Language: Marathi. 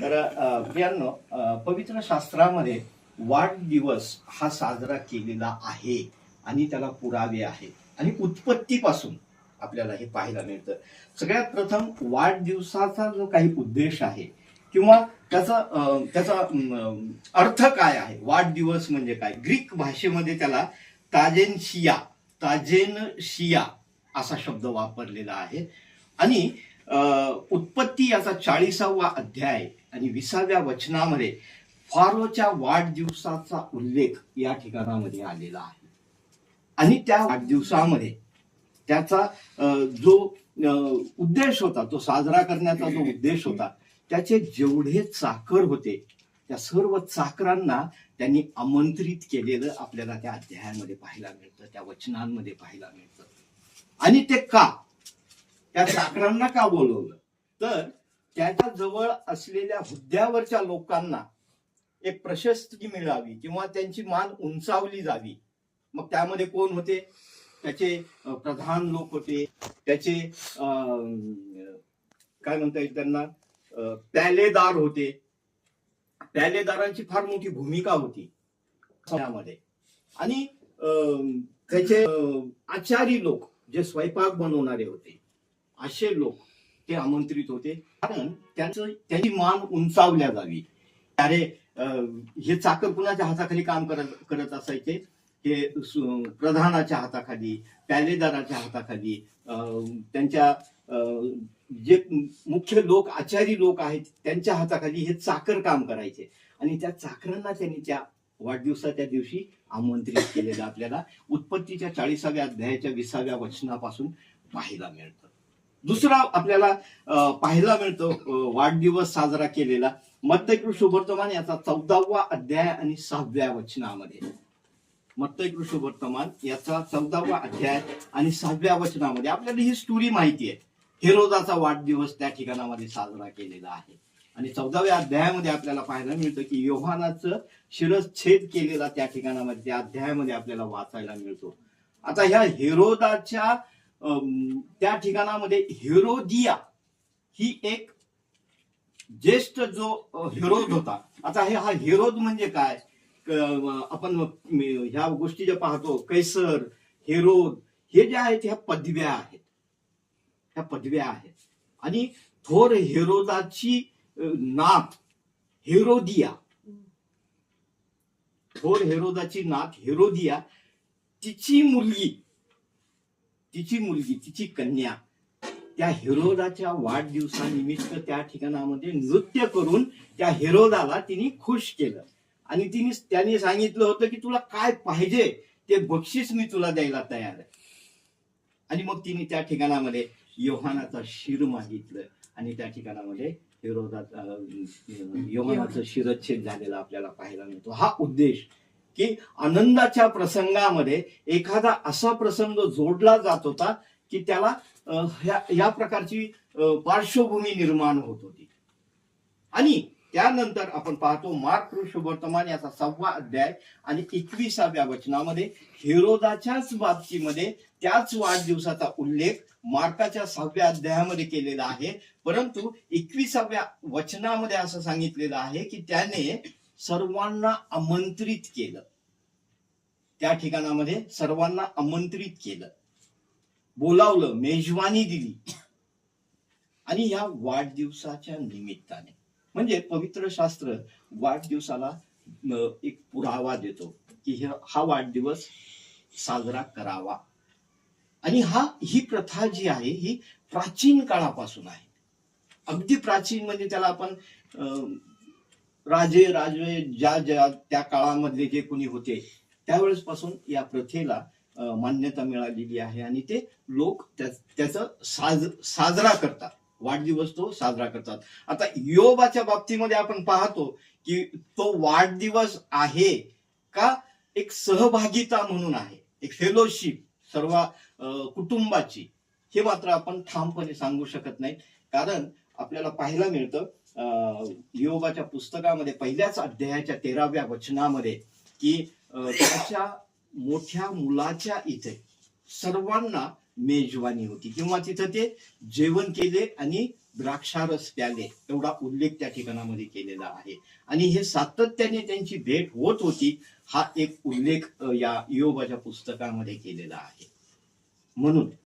तर अ, प्रियांनो पवित्र शास्त्रामध्ये वाढदिवस हा साजरा केलेला आहे आणि त्याला पुरावे आहे आणि उत्पत्तीपासून आपल्याला हे पाहायला मिळतं. सगळ्यात प्रथम वाढदिवसाचा जो काही उद्देश आहे किंवा त्याचा त्याचा अर्थ काय आहे? वाढदिवस म्हणजे काय? ग्रीक भाषेमध्ये त्याला ताजेनशिया ताजेनशिया असा शब्द वापरलेला आहे. आणि उत्पत्ती याचा चाळीसावा अध्याय आणि विसाव्या वचनामध्ये फारोच्या वाढदिवसाचा उल्लेख या ठिकाणामध्ये आलेला आहे. आणि त्या वाढदिवसामध्ये त्याचा जो उद्देश होता तो साजरा करण्याचा जो उद्देश होता त्याचे जेवढे चाकर होते त्या सर्व चाकरांना त्यांनी आमंत्रित केलेलं आपल्याला त्या अध्यायामध्ये पाहायला मिळतं त्या वचनांमध्ये पाहायला मिळतं. आणि ते का? त्या चाकरांना का बोलवलं? तर त्याच्याजवळ असलेल्या हुद्द्यावरच्या लोकांना एक प्रशस्ती मिळावी किंवा त्यांची मान उंचावली जावी. मग त्यामध्ये कोण होते? त्याचे प्रधान लोक होते. त्याचे काय म्हणता येईल त्यांना? प्यालेदार होते. प्यालेदारांची फार मोठी भूमिका होती त्यामध्ये आणि त्याचे आचारी लोक जे स्वयंपाक बनवणारे होते. असे लोक ते आमंत्रित होते. कारण त्यांचं त्यांची मान उंचावल्या जावी. अरे अं, हे चाकर कुणाच्या हाताखाली काम करत करत असायचे? हे प्रधानाच्या हाताखाली पॅलेदाराच्या हाताखाली अं, त्यांच्या जे मुख्य लोक आचारी लोक आहेत त्यांच्या हाताखाली हे चाकर काम करायचे. आणि त्या चाकरांना त्यांनी त्या वाढदिवसाच्या दिवशी आमंत्रित केलेलं आपल्याला उत्पत्तीच्या चाळीसाव्या अध्यायाच्या विसाव्या वचनापासून पाहायला मिळतं. दुसरा आपल्याला पाहायला मिळतो वाढदिवस साजरा केलेला मत्तयकृ वर्तमान याचा चौदावा अध्याय आणि सहाव्या वचनामध्ये. मत्तयकृ वर्तमान याचा चौदावा अध्याय आणि सहाव्या वचनामध्ये. आपल्याला ही स्टोरी माहिती आहे. हिरोदाचा वाढदिवस त्या ठिकाणामध्ये साजरा केलेला आहे. आणि चौदाव्या अध्यायामध्ये आपल्याला पाहायला मिळतं की योहानाचं शिरच्छेद केलेला त्या ठिकाणामध्ये त्या अध्यायामध्ये आपल्याला वाचायला मिळतो. आता ह्या हिरोदाच्या त्या ठिकाणामध्ये हिरोदिया ही एक ज्येष्ठ जो हिरोद होता. आता हे हा हिरोद म्हणजे काय? आपण ह्या गोष्टी ज्या पाहतो कैसर हेरोद हे जे आहेत ह्या पदव्या आहेत. ह्या पदव्या आहेत. आणि थोर हिरोदाची नात हिरोदिया. थोर हिरोदाची नात हिरोदिया. तिची मुलगी तिची मुलगी तिची कन्या त्या हिरोदाच्या वाढदिवसानिमित्त त्या ठिकाणामध्ये नृत्य करून त्या हिरोदाला तिने खुश केलं. आणि तिने त्याने सांगितलं होतं की तुला काय पाहिजे ते बक्षीस मी तुला द्यायला तयार आहे. आणि मग तिने त्या ठिकाणामध्ये योहानाचा शिर मागितलं आणि त्या ठिकाणामध्ये हिरोदाचा योहानाचा योहानाचं शिरच्छेद झालेला आपल्याला पाहायला मिळतो. हा उद्देश की आनंदाच्या प्रसंगामध्ये एखादा असा प्रसंग जोडला जात होता की त्याला या प्रकारची पार्श्वभूमी निर्माण होत होती. आणि त्यानंतर आपण पाहतो मार्क वर्तमान याचा सहावा अध्याय आणि एकविसाव्या वचनामध्ये हिरोदाच्याच बाबतीमध्ये त्याच वाढदिवसाचा उल्लेख मार्काच्या सहाव्या अध्यायामध्ये केलेला आहे. परंतु एकविसाव्या वचनामध्ये असं सांगितलेलं आहे की त्याने सर्वांना आमंत्रित केलं. त्या ठिकाणामध्ये सर्वांना आमंत्रित केलं. बोलावलं मेजवानी दिली. आणि या वाढदिवसाच्या निमित्ताने म्हणजे पवित्र शास्त्र वाढदिवसाला अं, एक पुरावा देतो की हा वाढदिवस साजरा करावा. आणि हा ही प्रथा जी आहे ही प्राचीन काळापासून आहे. अगदी प्राचीन म्हणजे त्याला आपण अं, राजे राजे ज्या ज्या त्या काळामधले जे कोणी होते त्यावेळेस पासून या प्रथेला मान्यता मिळालेली आहे आणि ते लोक त्याचा त्याचं साज साजरा करतात. वाढदिवस तो साजरा करतात. आता योबाच्या बाबतीमध्ये आपण पाहतो की तो वाढदिवस आहे का एक सहभागिता म्हणून आहे एक फेलोशिप सर्व कुटुंबाची हे मात्र आपण ठामपणे सांगू शकत नाही. कारण आपल्याला पाहायला मिळतं. अं, पुस्तकामध्ये पहिल्याच अध्यायाच्या तेराव्या वचनामध्ये की त्याच्या मोठ्या मुलाच्या इथे सर्वांना मेजवानी होती. किंवा तिथं ते जेवण केले आणि द्राक्षारस प्याले. एवढा उल्लेख त्या ठिकाणामध्ये केलेला आहे. आणि हे सातत्याने त्यांची भेट होत होती हा एक उल्लेख या योगाच्या पुस्तकामध्ये केलेला आहे. म्हणून